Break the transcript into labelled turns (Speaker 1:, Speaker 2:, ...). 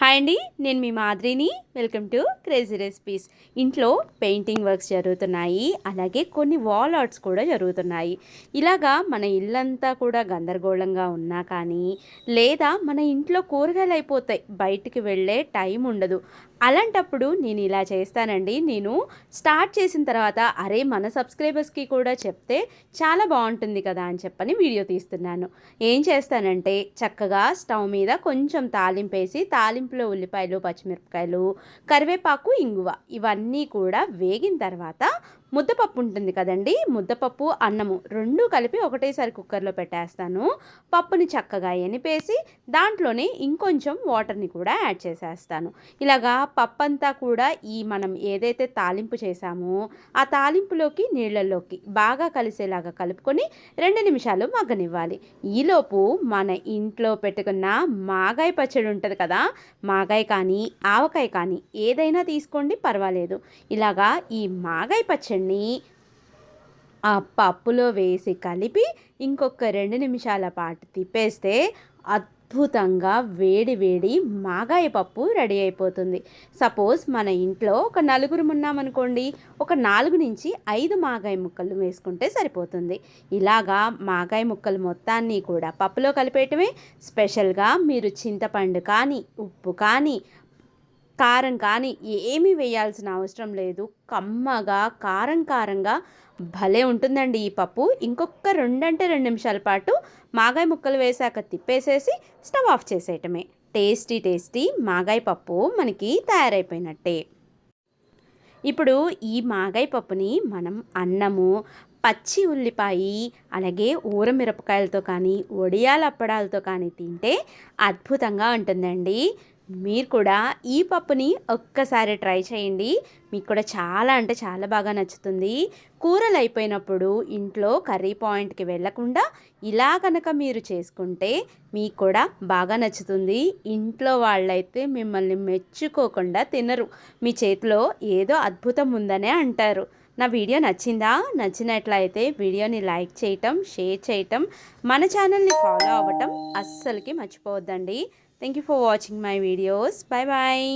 Speaker 1: Hi అండి నేను మీ మాదిరిని. వెల్కమ్ టు క్రేజీ రెసిపీస్ ఇంట్లో పెయింటింగ్ వర్క్స్ జరుగుతున్నాయి అలాగే కొన్ని వాల్ ఆర్ట్స్ కూడా జరుగుతున్నాయి. ఇలాగా మన ఇల్లంతా కూడా గందరగోళంగా ఉన్నా కానీ లేదా మన ఇంట్లో కూరగాయలు అయిపోతాయి బయటికి వెళ్ళే టైం ఉండదు. అలాంటప్పుడు నేను ఇలా చేస్తానండి. నేను స్టార్ట్ చేసిన తర్వాత అరే మన సబ్స్క్రైబర్స్కి కూడా చెప్తే చాలా బాగుంటుంది కదా అని చెప్పని వీడియో తీస్తున్నాను. ఏం చేస్తానంటే చక్కగా స్టవ్ మీద కొంచెం తాలింపేసి తాలింపులో ఉల్లిపాయలు పచ్చిమిరపకాయలు కరివేపాకు ఇంగువ ఇవన్నీ కూడా వేగిన తర్వాత ముద్దపప్పు ఉంటుంది కదండి. ముద్దపప్పు అన్నము రెండు కలిపి ఒకటేసారి కుక్కర్లో పెట్టేస్తాను. పప్పుని చక్కగా ఎనిపేసి దాంట్లోనే ఇంకొంచెం వాటర్ని కూడా యాడ్ చేసేస్తాను. ఇలాగా పప్పు అంతా కూడా ఈ మనం ఏదైతే తాలింపు చేసామో ఆ తాలింపులోకి నీళ్ళల్లోకి బాగా కలిసేలాగా కలుపుకొని రెండు నిమిషాలు మగ్గనివ్వాలి. ఈలోపు మన ఇంట్లో పెట్టుకున్న మాగాయ పచ్చడి ఉంటుంది కదా మాగాయ కానీ ఆవకాయ కానీ ఏదైనా తీసుకోండి పర్వాలేదు. ఇలాగా ఈ మాగాయ పచ్చడిని ఆ పప్పులో వేసి కలిపి ఇంకొక రెండు నిమిషాల పాటు తిప్పేస్తే అద్భుతంగా వేడి వేడి మాగాయ పప్పు రెడీ అయిపోతుంది. సపోజ్ మన ఇంట్లో ఒక నలుగురు ఉన్నామనుకోండి ఒక నాలుగు నుంచి ఐదు మాగాయ ముక్కలు వేసుకుంటే సరిపోతుంది. ఇలాగా మాగాయ ముక్కలు మొత్తాన్ని కూడా పప్పులో కలిపేయటమే. స్పెషల్గా మీరు చింతపండు కానీ ఉప్పు కానీ కారం కానీ ఏమీ వేయాల్సిన అవసరం లేదు. కమ్మగా కారం కారంగా భలే ఉంటుందండి ఈ పప్పు. ఇంకొక రెండంటే రెండు నిమిషాల పాటు మాగాయ ముక్కలు వేసాక తిప్పేసేసి స్టవ్ ఆఫ్ చేసేయటమే. టేస్టీ టేస్టీ మాగాయ పప్పు మనకి తయారైపోయినట్టే. ఇప్పుడు ఈ మాగాయ పప్పుని మనం అన్నము పచ్చి ఉల్లిపాయ అలాగే ఊరమిరపకాయలతో కానీ వడియాల అప్పడాలతో కానీ తింటే అద్భుతంగా ఉంటుందండి. మీరు కూడా ఈ పప్పుని ఒక్కసారి ట్రై చేయండి. మీకు కూడా చాలా అంటే చాలా బాగా నచ్చుతుంది. కూరలు అయిపోయినప్పుడు ఇంట్లో కర్రీ పాయింట్కి వెళ్ళకుండా ఇలా కనుక మీరు చేసుకుంటే మీకు కూడా బాగా నచ్చుతుంది. ఇంట్లో వాళ్ళైతే మిమ్మల్ని మెచ్చుకోకుండా తినరు. మీ చేతిలో ఏదో అద్భుతం ఉందనే అంటారు. నా వీడియో నచ్చిందా? నచ్చినట్లయితే వీడియోని లైక్ చేయటం షేర్ చేయటం మన ఛానల్ని ఫాలో అవ్వటం అస్సలకి మర్చిపోవద్దండి. Thank you for watching my videos bye bye